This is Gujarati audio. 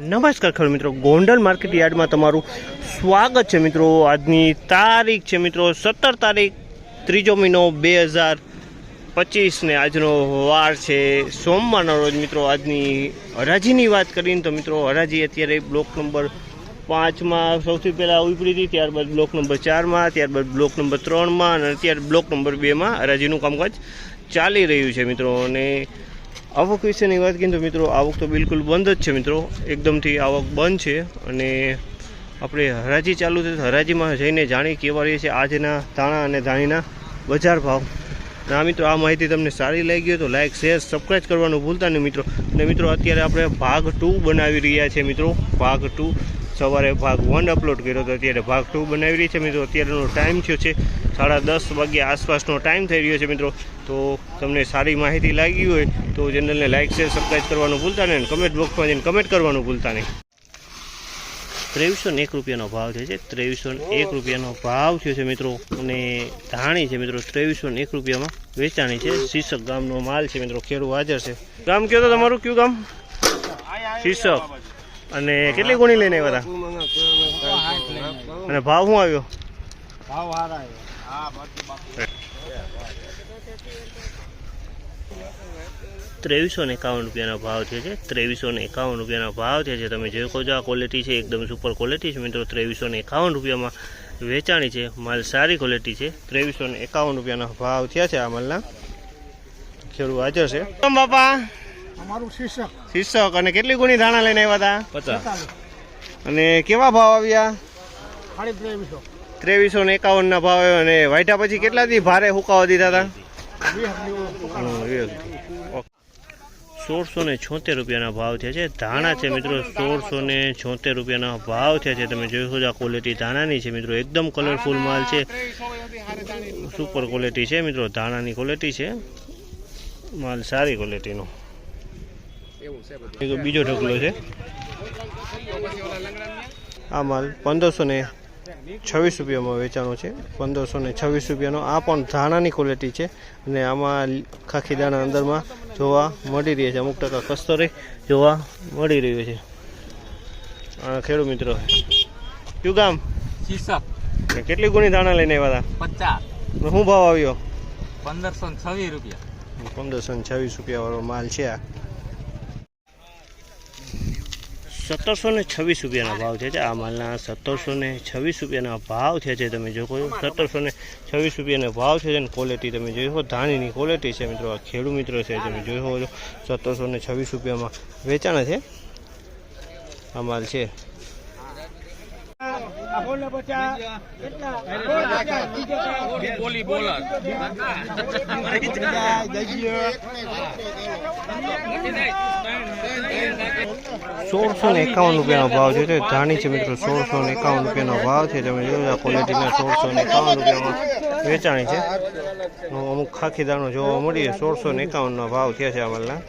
નમસ્કાર ખેડૂત મિત્રો. ગોંડલ માર્કેટ યાર્ડમાં તમારું સ્વાગત છે મિત્રો. આજની તારીખ છે મિત્રો સત્તર તારીખ, ત્રીજો મહિનો બે હજાર પચીસને આજનો વાર છે. સોમવારનો રોજ મિત્રો આજની હરાજીની વાત કરીને તો મિત્રો હરાજી અત્યારે બ્લોક નંબર પાંચમાં સૌથી પહેલાં ઉપડી હતી, ત્યારબાદ બ્લોક નંબર ચારમાં, ત્યારબાદ બ્લોક નંબર ત્રણમાં અને અત્યારે બ્લોક નંબર બેમાં હરાજીનું કામકાજ ચાલી રહ્યું છે મિત્રો. અને આવક વિશેની વાત કરીએ તો મિત્રો, આવક તો બિલકુલ બંધ જ છે મિત્રો. એકદમથી આવક બંધ છે અને આપણે હરાજી ચાલુ છે હરાજીમાં જઈને જાણી કેવા રહી છે આજના ધાણા અને ધાણીના બજાર ભાવ. ના મિત્રો, આ માહિતી તમને સારી લાગી હોય તો લાઇક શેર સબસ્ક્રાઈબ કરવાનું ભૂલતા નહીં મિત્રો. અને મિત્રો, અત્યારે આપણે ભાગ ટુ બનાવી રહ્યા છે મિત્રો. ભાગ ટુ, સવારે ભાગ વન અપલોડ કર્યો હતો અત્યારે ભાગ ટુ બનાવી રહી છે મિત્રો. અત્યારનો ટાઈમ થયો છે સાડા દસ વાગ્યા આસપાસનો ટાઈમ થઈ રહ્યો છે મિત્રો. તો તમને સારી માહિતી લાગી હોય તો ચેનલને લાઇક શેર સબસ્ક્રાઈબ કરવાનું ભૂલતા નહીં કમેન્ટ બોક્સમાં જઈને કમેન્ટ કરવાનું ભૂલતા નહીં. ત્રેવીસો એક રૂપિયાનો ભાવ થયો છે. ત્રેવીસો એક રૂપિયાનો ભાવ થયો છે મિત્રો. અને ધાણી છે મિત્રો ત્રેવીસો એક રૂપિયામાં વેચાણી છે. શીર્ષક ગામનો માલ છે મિત્રો ખેડૂત હાજર છે. ગામ કયો તો તમારું? કયું ગામ? શીર્ષક અને કેટલી ગુણી લઈને આવ્યા હતા? અને ભાવ શું આવ્યો? ત્રેવીસો ને એકાવન રૂપિયાનો ભાવ થયો છે. ત્રેવીસો ને એકાવન રૂપિયાનો ભાવ થયો છે. તમે જોઈ શકો છો આ ક્વોલિટી છે. એકદમ સુપર ક્વોલિટી છે મિત્રો. ત્રેવીસો ને એકાવન રૂપિયામાં વેચાણી છે. માલ સારી ક્વોલિટી છે. ત્રેવીસો ને એકાવન રૂપિયાનો ભાવ થયા છે આ માલના. ખેડૂત હાજર છે. બાપા? અમારું શીર્ષક. શીર્ષક. અને કેટલી ગુણી ધાણા લઈને આવ્યા હતા પચાસ. અને કેવા ભાવ આવ્યા? ત્રેવીસો. ત્રેવીસો ને એકાવન ના ભાવ આવ્યા અને વાઢ્યા પછી કેટલા દી ભારે હુકાવા દીધા હતા સોળસો ને છોતેર રૂપિયાના ભાવ થયા છે. ધાણા છે મિત્રો, સોળસો ને છોતેર રૂપિયાના ભાવ થયા છે. તમે જોઈ શકો આ ક્વોલિટી ધાણાની છે મિત્રો. એકદમ કલરફુલ માલ છે. સુપર ક્વોલિટી છે મિત્રો. ધાણાની ક્વોલિટી છે. માલ સારી ક્વોલિટીનો બીજો ઢગલો છે. આ માલ પંદરસો ને છવ્વીસ રૂપિયામાં વેચાણો છે. પંદરસો ને છવ્વીસ રૂપિયાનો. આ પણ ધાણાની ક્વોલિટી છે. અને આમાં ખાખી દાણા અંદરમાં જોવા મળી રહી છે. અમુક ટકા કસ્તરી જોવા મળી રહ્યું છે. આ ખેડૂત મિત્રો. કયું ગામ? કેટલી ગુણી દાણા લઈને આવ્યા પચાસ. શું ભાવ આવ્યો? પંદરસો છવ્વીસ રૂપિયા. પંદરસો છવ્વીસ રૂપિયા વાળો માલ છે આ. સત્તરસો ને છવ્વીસ રૂપિયાના ભાવ છે. આ માલના સત્તરસો ને છવ્વીસ રૂપિયાના ભાવ થયા છે તમે જો કહો સત્તરસો ને છવ્વીસ રૂપિયાના ભાવ છે અને ક્વોલિટી તમે જોઈ શકો. ધાણીની ક્વોલિટી છે મિત્રો. આ ખેડૂ મિત્રો છે, તમે જોઈ શકો છો. સત્તરસો ને છવ્વીસ રૂપિયામાં વેચાણ છે. આ માલ છે. સોળસો ને એકાવન રૂપિયાનો ભાવ છે. તો ધાણી છે મિત્રો, સોળસો ને એકાવન રૂપિયાનો ભાવ છે. તમે જોયો ક્વોલિટીના સોળસો ને એકાવન રૂપિયામાં વેચાણી છે. અમુક ખાખી દાણો જોવા મળીએ. સોળસો ને એકાવનનો ભાવ થયા છે આ માલના.